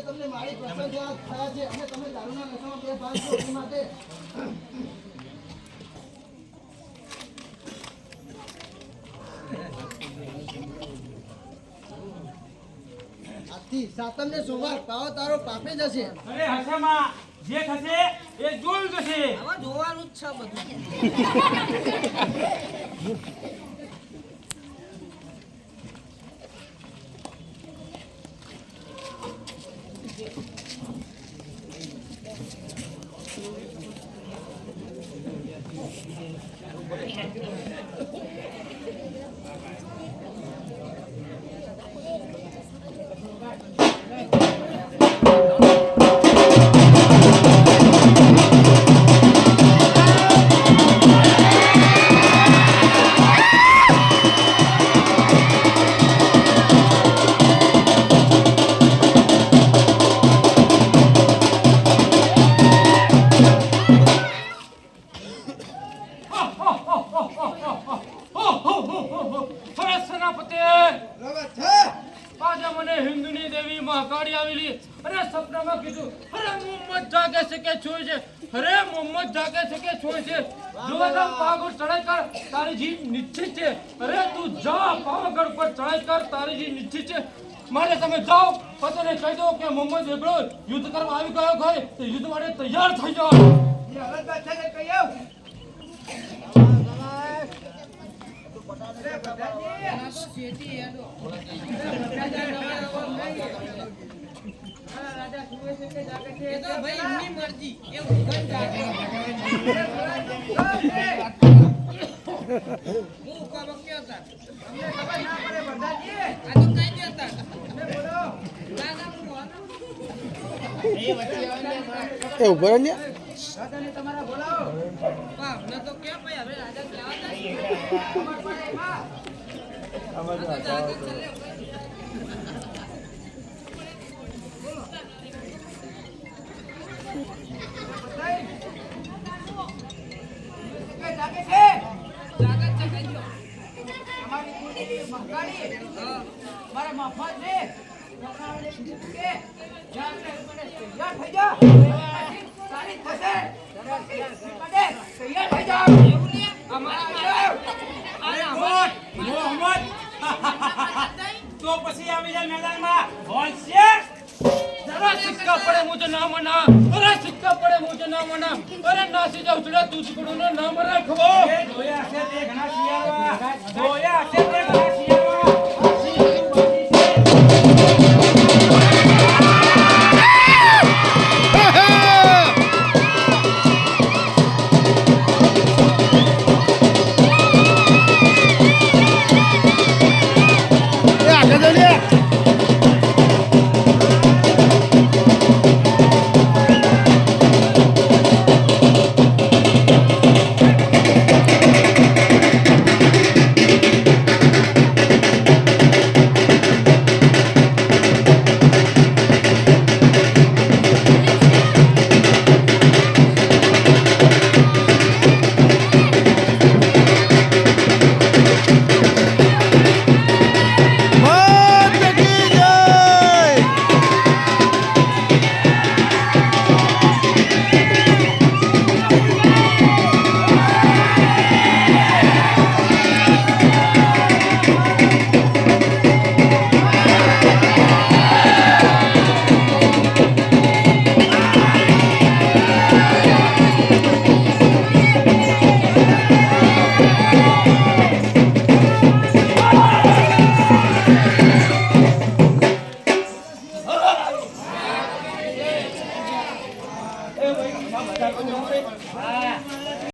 આજે તમને મારી પસંદ થયા છે જશે. અરે હસમા જે થશે એ જોયું જશે. હવે જોવાનું જ છે બધું. Thank you. સેનાપતિ મને હિન્દુની દેવી મહાકાળી આવેલી. અને સપનામાં કીધું અરે મોહમ્મદ જાગે છે કે છોય છે? અરે મોહમ્મદ જાગે છે કે છોય છે? જો તમ ચડાઈ કર તારી જીત નિશ્ચિત છે. અરે તું જા પાવાગઢ પર ચડાઈ કર તારી જીત નિશ્ચિત છે. મારે તમે જાઓ પતને કહી દો કે મોહમ્મદ એબડો યુદ્ધ કરવા આવી ગયો હોય તો યુદ્ધ માટે તૈયાર થઈ જાઓ. એ ઊભો રહે ને. બા, તો ક્યાં ભાઈ હવે રાજા કહેવાતા આ તો જાગે જ. ચાલે ભાઈ. જાગે જ છે કહેજો. હા. અરે મોહમ્મદ મોહમ્મદ તો પછી આવી જાય મેદાનમાં. હોશે જરા સિક્કા પડે મુझे ના મના અરે સિક્કા પડે મુझे ના મના અરે નાસી જાવ ચડે તું ચકડો ને નામ રાખવો. જોયા છે તે ઘણા શિયાળા. જોયા છે તે ઘણા